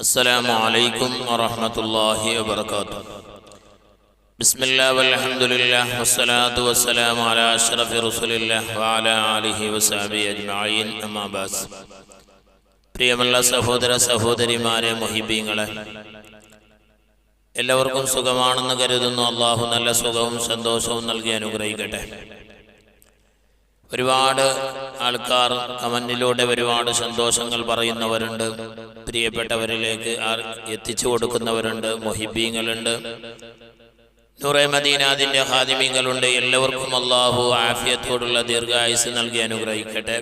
السلام عليكم ورحمة الله وبركاته بسم الله والحمد لله والصلاة والسلام على أشرف رسول الله وعلى آله وصحبه أجمعين أما بعد പ്രിയമുള്ള സഹോദര സഹോദരിമാരെ മുഹിബീങ്ങളെ എല്ലാവർക്കും സുഖമാണെന്ന് കരുതുന്നു അള്ളാഹു നല്ല സുഖവും സന്തോഷവും നൽകി അനുഗ്രഹിക്കട്ടെ ഒരുപാട് ആൾക്കാർ കമന്റിലൂടെ ഒരുപാട് സന്തോഷങ്ങൾ പറയുന്നവരുണ്ട്. പ്രിയപ്പെട്ടവരിലേക്ക് എത്തിച്ചു കൊടുക്കുന്നവരുണ്ട് മൊഹിബീങ്ങളുണ്ട്. നൂറെ മദീനാദിന്റെ ഹാദിമീങ്ങളുണ്ട്. എല്ലാവർക്കും അള്ളാഹു ആഫിയത്തോടുള്ള ദീർഘായുസ് നൽകി അനുഗ്രഹിക്കട്ടെ.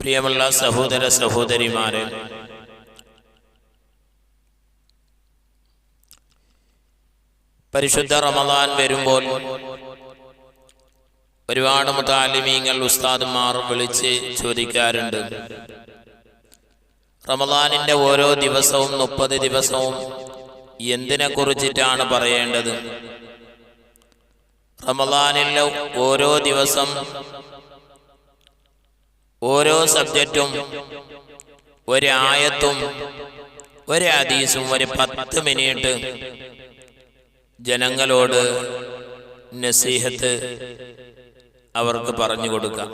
പ്രിയമുള്ള സഹോദര സഹോദരിമാരെ പരിശുദ്ധ റമദാൻ വരുമ്പോൾ ഒരുപാട് മുതാലിമീങ്ങൾ ഉസ്താദുമാർ വിളിച്ച് ചോദിക്കാറുണ്ട്. റമദാനിന്റെ ഓരോ ദിവസവും മുപ്പത് ദിവസവും എന്തിനെ കുറിച്ചിട്ടാണ് പറയേണ്ടത്? റമദാനിലെ ഓരോ ദിവസം ഓരോ സബ്ജക്റ്റും ഒരായത്തും ഒരു ഹദീസും ഒരു പത്ത് മിനിറ്റ് ജനങ്ങളോട് നസീഹത്ത് അവർക്ക് പറഞ്ഞു കൊടുക്കാം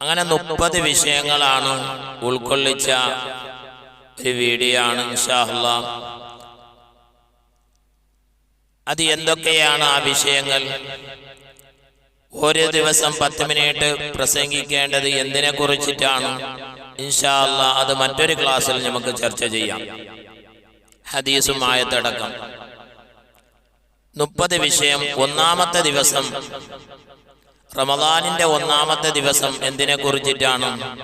അങ്ങനെ മുപ്പത് വിഷയങ്ങളാണ് ഉൾക്കൊള്ളിച്ച ഒരു വീഡിയോ ആണ് ഇൻഷാല്ല അത് എന്തൊക്കെയാണ് ആ വിഷയങ്ങൾ? ഓരോ ദിവസം പത്ത് മിനിറ്റ് പ്രസംഗിക്കേണ്ടത് എന്തിനെ കുറിച്ചിട്ടാണ്? ഇൻഷാല്ല അത് മറ്റൊരു ക്ലാസ്സിൽ നമുക്ക് ചർച്ച ചെയ്യാം. ഹദീസും ആയത്തടക്കം. മുപ്പത് വിഷയം ഒന്നാമത്തെ ദിവസം. റമദാനിന്റെ ഒന്നാമത്തെ ദിവസം എന്തിനെ കുറിച്ചിട്ടാണ്?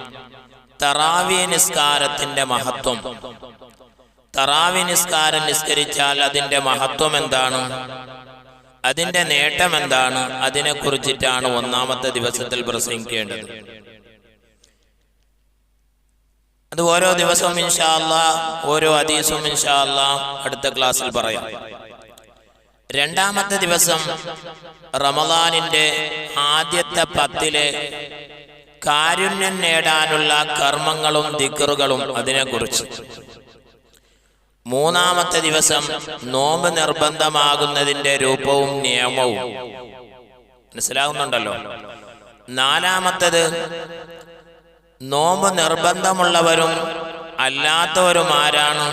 തറാവി നിസ്കാരത്തിന്റെ മഹത്വം. തറാവി നിസ്കാരം നിസ്കരിച്ചാൽ അതിന്റെ മഹത്വം എന്താണ്? അതിന്റെ നേട്ടം എന്താണ്? അതിനെ കുറിച്ചിട്ടാണ് ഒന്നാമത്തെ ദിവസത്തിൽ പ്രസംഗിക്കേണ്ടത്. അത് ഓരോ ദിവസവും ഇൻഷാല്ല ഓരോ അതീസും ഇൻഷാല്ല അടുത്ത ക്ലാസ്സിൽ പറയാം. രണ്ടാമത്തെ ദിവസം റമദാനിന്റെ ആദ്യത്തെ പത്തിലെ കാരുണ്യം നേടാനുള്ള കർമ്മങ്ങളും ദിക്കറുകളും അതിനെക്കുറിച്ച്. മൂന്നാമത്തെ ദിവസം നോമ്പ് നിർബന്ധമാകുന്നതിന്റെ രൂപവും നിയമവും. മനസ്സിലാകുന്നുണ്ടല്ലോ? നാലാമത്തത് നോമ്പ് നിർബന്ധമുള്ളവരും അല്ലാത്തവരും ആരാണ്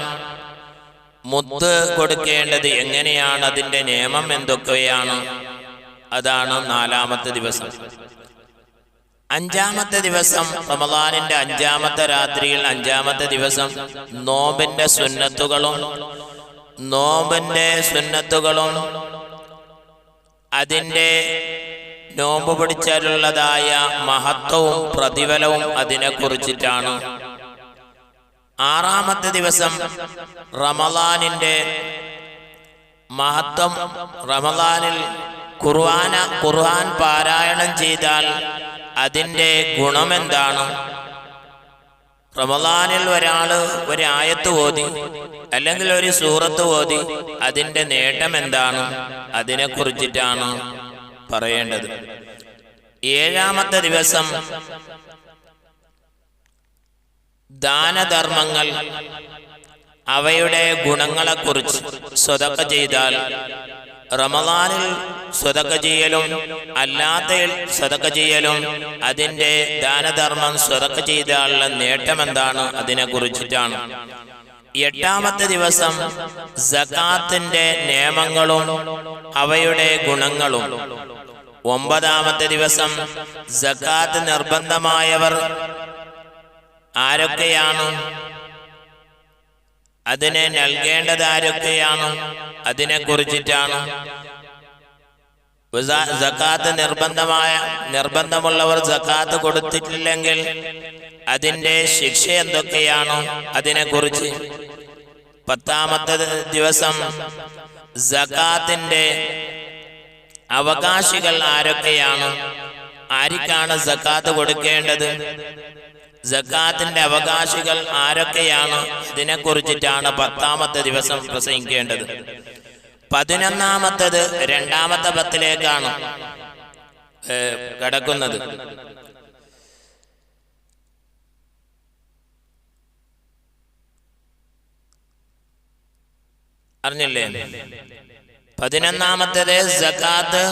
മുത്ത് കൊടുക്കേണ്ടത് എങ്ങനെയാണ്? അതിന്റെ നിയമം എന്തൊക്കെയാണ്? അതാണ് നാലാമത്തെ ദിവസം. അഞ്ചാമത്തെ ദിവസം റമദാനിന്റെ അഞ്ചാമത്തെ രാത്രിയിൽ അഞ്ചാമത്തെ ദിവസം നോമ്പിന്റെ സുന്നത്തുകളും നോമ്പിന്റെ സുന്നത്തുകളും അതിന്റെ നോമ്പ് പിടിച്ചാലുള്ളതായ മഹത്വവും പ്രതിഫലവും അതിനെ കുറിച്ചിട്ടാണ്. ആറാമത്തെ ദിവസം റമലാനിന്റെ മഹത്വം റമലാനിൽ ഖുർആന ഖുർആൻ പാരായണം ചെയ്താൽ അതിന്റെ ഗുണമെന്താണ്? റമലാനിൽ ഒരാൾ ഒരായത്ത് ഓതി അല്ലെങ്കിൽ ഒരു സൂറത്ത് ഓതി അതിന്റെ നേട്ടം എന്താണ് അതിനെ കുറിച്ചിട്ടാണ് പറയേണ്ടത്. ഏഴാമത്തെ ദിവസം ദാനധർമ്മങ്ങൾ അവയുടെ ഗുണങ്ങളെക്കുറിച്ച് സ്വതക്ക ചെയ്താൽ റമദാനിൽ സ്വതക്ക ചെയ്യലും അല്ലാത്തയിൽ സ്വതക്ക ചെയ്യലും അതിന്റെ ദാനധർമ്മം സ്വതക്ക ചെയ്താലുള്ള നേട്ടം എന്താണ് അതിനെ കുറിച്ചിട്ടാണ് എട്ടാമത്തെ ദിവസം സക്കാത്തിന്റെ നിയമങ്ങളും അവയുടെ ഗുണങ്ങളും. ഒമ്പതാമത്തെ ദിവസം സക്കാത്ത് നിർബന്ധമായവർ ആരൊക്കെയാണ്? അതിനെ നൽകേണ്ടത് ആരൊക്കെയാണ്? അതിനെ കുറിച്ചിട്ടാണ്. സക്കാത്ത് നിർബന്ധമായ നിർബന്ധമുള്ളവർ സക്കാത്ത് കൊടുത്തിട്ടില്ലെങ്കിൽ അതിന്റെ ശിക്ഷ എന്തൊക്കെയാണ്? അതിനെക്കുറിച്ച് പത്താമത്തെ ദിവസം സക്കാത്തിന്റെ അവകാശികൾ ആരൊക്കെയാണ്? ആർക്കാണ് സക്കാത്ത് കൊടുക്കേണ്ടത്? സക്കാത്തിന്റെ അവകാശികൾ ആരൊക്കെയാണ്? ഇതിനെക്കുറിച്ചിട്ടാണ് പത്താമത്തെ ദിവസം പ്രസംഗിക്കേണ്ടത്. പതിനൊന്നാമത്തത് രണ്ടാമത്തെ പത്തിലേക്കാണ് കടക്കുന്നത്. അറിഞ്ഞില്ലേ? പതിനൊന്നാമത്തത് സക്കാത്ത്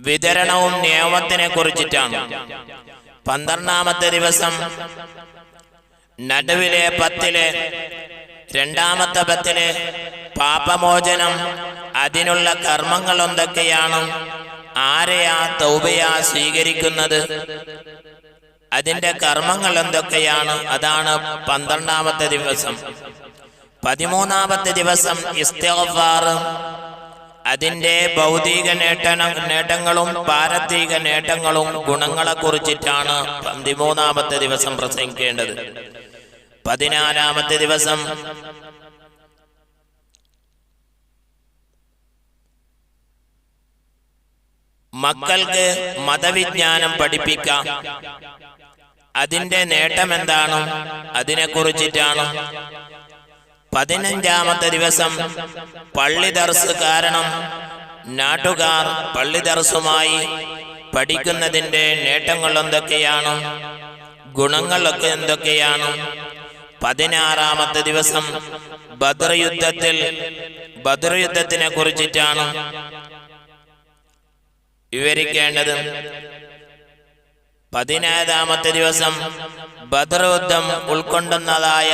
വിതരണവും നിയമത്തിനെ കുറിച്ചിട്ടാണ്. പന്ത്രണ്ടാമത്തെ ദിവസം നടുവിലെ പത്തിൽ രണ്ടാമത്തെ പത്തിൽ പാപമോചനം അതിനുള്ള കർമ്മങ്ങൾ എന്തൊക്കെയാണ് ആരെയാ തൗബയാ സ്വീകരിക്കുന്നത് അതിന്റെ കർമ്മങ്ങൾ എന്തൊക്കെയാണ് അതാണ് പന്ത്രണ്ടാമത്തെ ദിവസം. പതിമൂന്നാമത്തെ ദിവസം ഇസ്തിഗ്ഫാർ അതിന്റെ ഭൗതിക നേട്ട നേട്ടങ്ങളും പാരത്തിക നേട്ടങ്ങളും ഗുണങ്ങളെ കുറിച്ചിട്ടാണ് പതിമൂന്നാമത്തെ ദിവസം പ്രസംഗിക്കേണ്ടത്. പതിനാലാമത്തെ ദിവസം മക്കൾക്ക് മതവിജ്ഞാനം പഠിപ്പിക്കാം. അതിന്റെ നേട്ടം എന്താണ് അതിനെ കുറിച്ചിട്ടാണ് പതിനഞ്ചാമത്തെ ദിവസം പള്ളി ദർസ് കാരണം നാട്ടുകാർ പള്ളി ദർസുമായി പഠിക്കുന്നതിന്റെ നേട്ടങ്ങൾ എന്തൊക്കെയാണ്? ഗുണങ്ങളൊക്കെ എന്തൊക്കെയാണ്? പതിനാറാമത്തെ ദിവസം ബദർ യുദ്ധത്തിൽ ബദർ യുദ്ധത്തിനെ കുറിച്ചിട്ടാണ് വിവരിക്കേണ്ടത്. പതിനേഴാമത്തെ ദിവസം ബദർ യുദ്ധം ഉൾക്കൊണ്ടുന്നതായ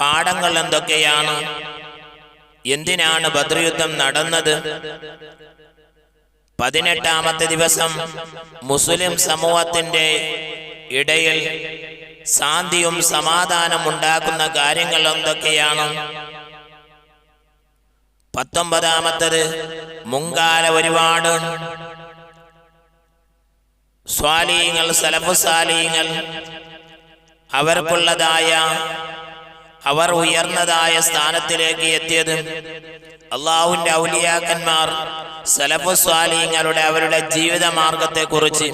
പാഠങ്ങൾ എന്തൊക്കെയാണ്? എന്തിനാണ് ബദ്രയുദ്ധം യുദ്ധം നടന്നത്? പതിനെട്ടാമത്തെ ദിവസം മുസ്ലിം സമൂഹത്തിന്റെ ഇടയിൽ ശാന്തിയും സമാധാനം ഉണ്ടാക്കുന്ന കാര്യങ്ങൾ എന്തൊക്കെയാണ്? പത്തൊമ്പതാമത്തത് മുങ്കാല ഒരുപാട് സ്വാലീങ്ങൾ സലഫു സാലീങ്ങൾ അവർക്കുള്ളതായ അവർ ഉയർന്നതായ സ്ഥാനത്തിലേക്ക് എത്തിയത് അള്ളാഹുവിന്റെ ഔലിയാക്കന്മാർ സലഫുസ്വാലിങ്ങളുടെ അവരുടെ ജീവിത മാർഗത്തെ കുറിച്ച്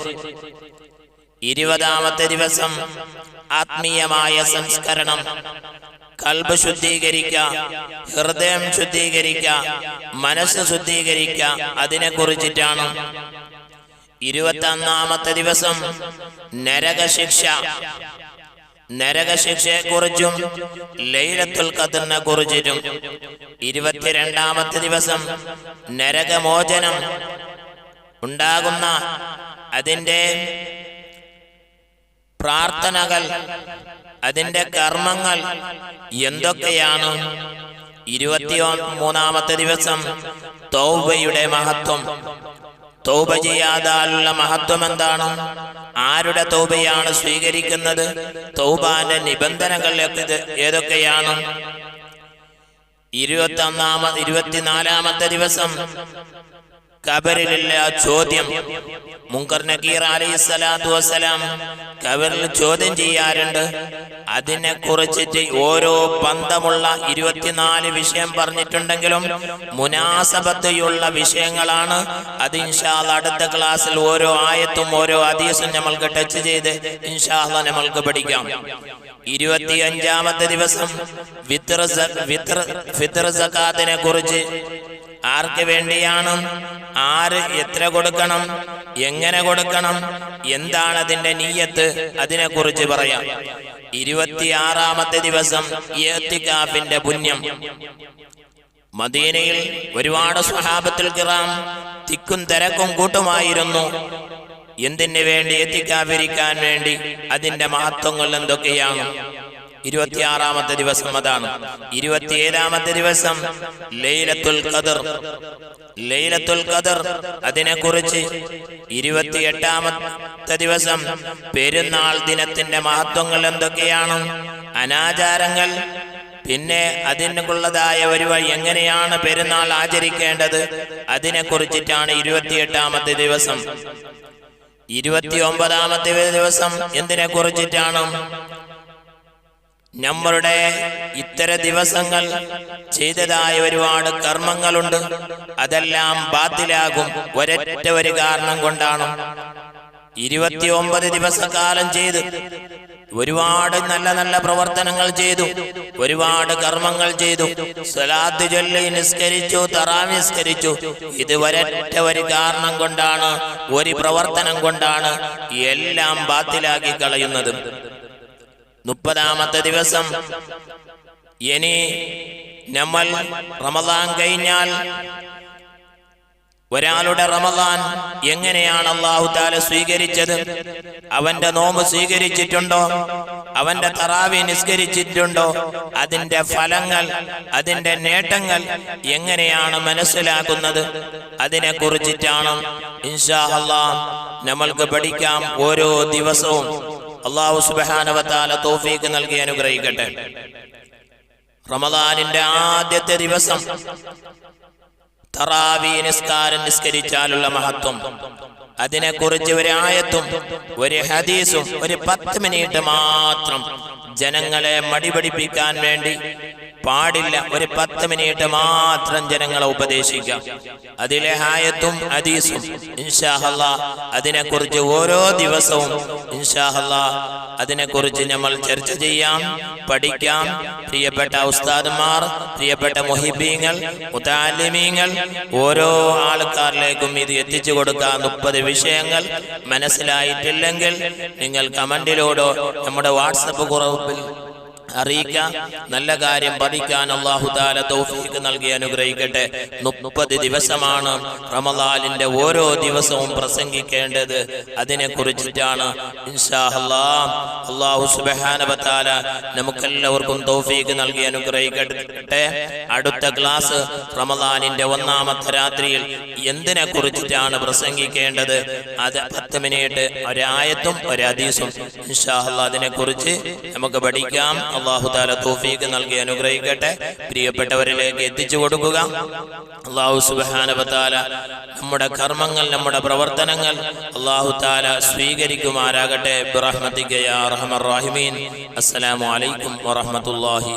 ഇരുപതാമത്തെ ദിവസം ആത്മീയമായ സംസ്കരണം കൽബ് ശുദ്ധീകരിക്ക ഹൃദയം ശുദ്ധീകരിക്ക മനസ്സ് ശുദ്ധീകരിക്ക അതിനെ കുറിച്ചിട്ടാണ് ഇരുപത്തി ഒന്നാമത്തെ ദിവസം നരകശിക്ഷ നരകശിക്ഷയെ കുറിച്ചും ലൈലത്തുൽ ഖദറിനെ കുറിച്ചിട്ടും ഇരുപത്തിരണ്ടാമത്തെ ദിവസം നരകമോചനം ഉണ്ടാകുന്ന അതിന്റെ പ്രാർത്ഥനകൾ അതിന്റെ കർമ്മങ്ങൾ എന്തൊക്കെയാണ്? ഇരുപത്തി മൂന്നാമത്തെ ദിവസം തൗബയുടെ മഹത്വം. തൗബ ചെയ്യാതാലുള്ള മഹത്വം എന്താണ്? ആരുടെ തൗബയാണ് സ്വീകരിക്കുന്നത്? തൗബാന്റെ നിബന്ധനകൾ ഏത് ഏതൊക്കെയാണ്? ഇരുപത്തി ഒന്നാമ ഇരുപത്തിനാലാമത്തെ ദിവസം കബറിലുള്ള ചോദ്യം. മുങ്കർ നക്കീർ അലൈഹി സ്വലാത്തു വസ്സലാം കബറിൽ ചോദ്യം ചെയ്യാറുണ്ട്. അതിനെ കുറിച്ചിട്ട് ഓരോ പന്തമുള്ള ഇരുപത്തിനാല് വിഷയം പറഞ്ഞിട്ടുണ്ടെങ്കിലും മുനാസബത്തുള്ള വിഷയങ്ങളാണ്. അത് ഇൻഷാല്ല അടുത്ത ക്ലാസ്സിൽ ഓരോ ആയത്തും ഓരോ അതീസും നമ്മൾക്ക് ടച്ച് ചെയ്ത് ഇൻഷാല്ല നമ്മൾക്ക് പഠിക്കാം. ഇരുപത്തി അഞ്ചാമത്തെ ദിവസം വിത്ര വിത്ര ഫിത്ര സക്കാത്തിനെ കുറിച്ച് ആർക്ക് വേണ്ടിയാണ്? ആര് എത്ര കൊടുക്കണം? എങ്ങനെ കൊടുക്കണം? എന്താണ് അതിന്റെ നീയത്ത്? അതിനെ കുറിച്ച് പറയാം. ഇരുപത്തിയാറാമത്തെ ദിവസം ഏത്തിക്കാഫിന്റെ പുണ്യം. മദീനയിൽ ഒരുപാട് സ്വഹാബത്തിൽ കിറാം തിക്കും തിരക്കും കൂട്ടുമായിരുന്നു. എന്തിനു വേണ്ടി എത്തിക്കാതിരിക്കാൻ വേണ്ടി? അതിന്റെ മഹത്വങ്ങൾ എന്തൊക്കെയാണ്? ഇരുപത്തിയാറാമത്തെ ദിവസം അതാണ്. ഇരുപത്തിയേഴാമത്തെ ദിവസം ലൈലത്തുൽ ഖദർ. ലൈലത്തുൽ ഖദർ അതിനെക്കുറിച്ച് ഇരുപത്തിയെട്ടാമത്തെ ദിവസം പെരുന്നാൾ ദിനത്തിന്റെ മഹത്വങ്ങൾ എന്തൊക്കെയാണ്? അനാചാരങ്ങൾ പിന്നെ അതിനുള്ളതായ ഒരു വഴി എങ്ങനെയാണ് പെരുന്നാൾ ആചരിക്കേണ്ടത്? അതിനെ കുറിച്ചിട്ടാണ് ഇരുപത്തിയെട്ടാമത്തെ ദിവസം. ഇരുപത്തി ഒമ്പതാമത്തെ ദിവസം എന്തിനെ കുറിച്ചിട്ടാണ് നമ്മളുടെ ഇത്തര ദിവസങ്ങൾ ചെയ്തതായ ഒരുപാട് കർമ്മങ്ങളുണ്ട്. അതെല്ലാം ബാത്തിലാകും. ഒരൊറ്റ ഒരു കാരണം കൊണ്ടാണ്. ഇരുപത്തി ഒമ്പത് ദിവസക്കാലം ചെയ്ത് ഒരുപാട് നല്ല നല്ല പ്രവർത്തനങ്ങൾ ചെയ്തു. ഒരുപാട് കർമ്മങ്ങൾ ചെയ്തു. സ്വലാത്ത് ചൊല്ലി നിസ്കരിച്ചു തറാ നിസ്കരിച്ചു. ഇത് ഒരൊറ്റ ഒരു കാരണം കൊണ്ടാണ് ഒരു പ്രവർത്തനം കൊണ്ടാണ് എല്ലാം ബാത്തിലാക്കി കളയുന്നത്. മുപ്പതാമത്തെ ദിവസം. ഇനി നമ്മൾ റമദാൻ കഴിഞ്ഞാൽ ഒരാളുടെ റമദാൻ എങ്ങനെയാണ് അള്ളാഹു താല സ്വീകരിച്ചത്? അവന്റെ നോമ്പ് സ്വീകരിച്ചിട്ടുണ്ടോ? അവന്റെ തറാവി നിസ്കരിച്ചിട്ടുണ്ടോ? അതിന്റെ ഫലങ്ങൾ അതിന്റെ നേട്ടങ്ങൾ എങ്ങനെയാണ് മനസ്സിലാക്കുന്നത് അതിനെ കുറിച്ചിട്ടാണ് ഇൻഷാ അള്ളാഹ് നമ്മൾക്ക് പഠിക്കാം ഓരോ ദിവസവും. അള്ളാഹു സുബാനവത്താല തോഫീക്ക് നൽകി അനുഗ്രഹിക്കട്ടെ. റമദാനിന്റെ ആദ്യത്തെ ദിവസം തറാവി നിസ്കാരം നിസ്കരിച്ചാലുള്ള മഹത്വം. അതിനെക്കുറിച്ച് ഒരു ആയത്തും ഒരു ഹദീസും ഒരു പത്ത് മിനിറ്റ് മാത്രം ജനങ്ങളെ മടിപിടിപ്പിക്കാൻ വേണ്ടി പാടില്ല. ഒരു പത്ത് മിനിറ്റ് മാത്രം ജനങ്ങളെ ഉപദേശിക്കാം. അതിലെ ഹായത്തും ഹദീസും ഇൻഷാഹല്ല അതിനെക്കുറിച്ച് ഓരോ ദിവസവും ഇൻഷാഹല്ല അതിനെക്കുറിച്ച് നമ്മൾ ചർച്ച ചെയ്യാം പഠിക്കാം. പ്രിയപ്പെട്ട ഉസ്താദന്മാർ പ്രിയപ്പെട്ട മുഹിബീങ്ങൾ മുതാലിമീങ്ങൾ ഓരോ ആൾക്കാരിലേക്കും ഇത് എത്തിച്ചു കൊടുക്കാൻ മുപ്പത് വിഷയങ്ങൾ മനസ്സിലായിട്ടില്ലെങ്കിൽ നിങ്ങൾ കമന്റിലൂടെ നമ്മുടെ വാട്സപ്പ് ഗ്രൂപ്പിൽ അറിയിക്കാം. നല്ല കാര്യം പഠിക്കാൻ അള്ളാഹു താല തൗഫീഖ് നൽകി അനുഗ്രഹിക്കട്ടെ. മുപ്പത് ദിവസമാണ് റമദാലിന്റെ ഓരോ ദിവസവും പ്രസംഗിക്കേണ്ടത്. അതിനെ കുറിച്ചിട്ടാണ് അള്ളാഹു സുബാനവത്താല നമുക്കെല്ലാവർക്കും തൗഫീഖ് നൽകി അനുഗ്രഹിക്കട്ടെ. അടുത്ത ക്ലാസ് റമലാലിന്റെ ഒന്നാമത്തെ രാത്രിയിൽ എന്തിനെ കുറിച്ചിട്ടാണ് പ്രസംഗിക്കേണ്ടത്? അത് പത്ത് മിനിറ്റ് ഒരായത്തും ഒരദീസും ഇൻഷാഹ് അതിനെ കുറിച്ച് നമുക്ക് പഠിക്കാം. അള്ളാഹു താല തൗഫീഖ് നൽകി അനുഗ്രഹിക്കട്ടെ. പ്രിയപ്പെട്ടവരിലേക്ക് എത്തിച്ചു കൊടുക്കുക. അള്ളാഹു സുബാനവത്താല നമ്മുടെ കർമ്മങ്ങൾ നമ്മുടെ പ്രവർത്തനങ്ങൾ അള്ളാഹു താല സ്വീകരിക്കുമാരാകട്ടെ ബിറഹ്മത്തിക യാ അർഹമർ റഹീമീൻ. അസ്സലാമു അലൈക്കും വറഹ്മത്തുള്ളാഹി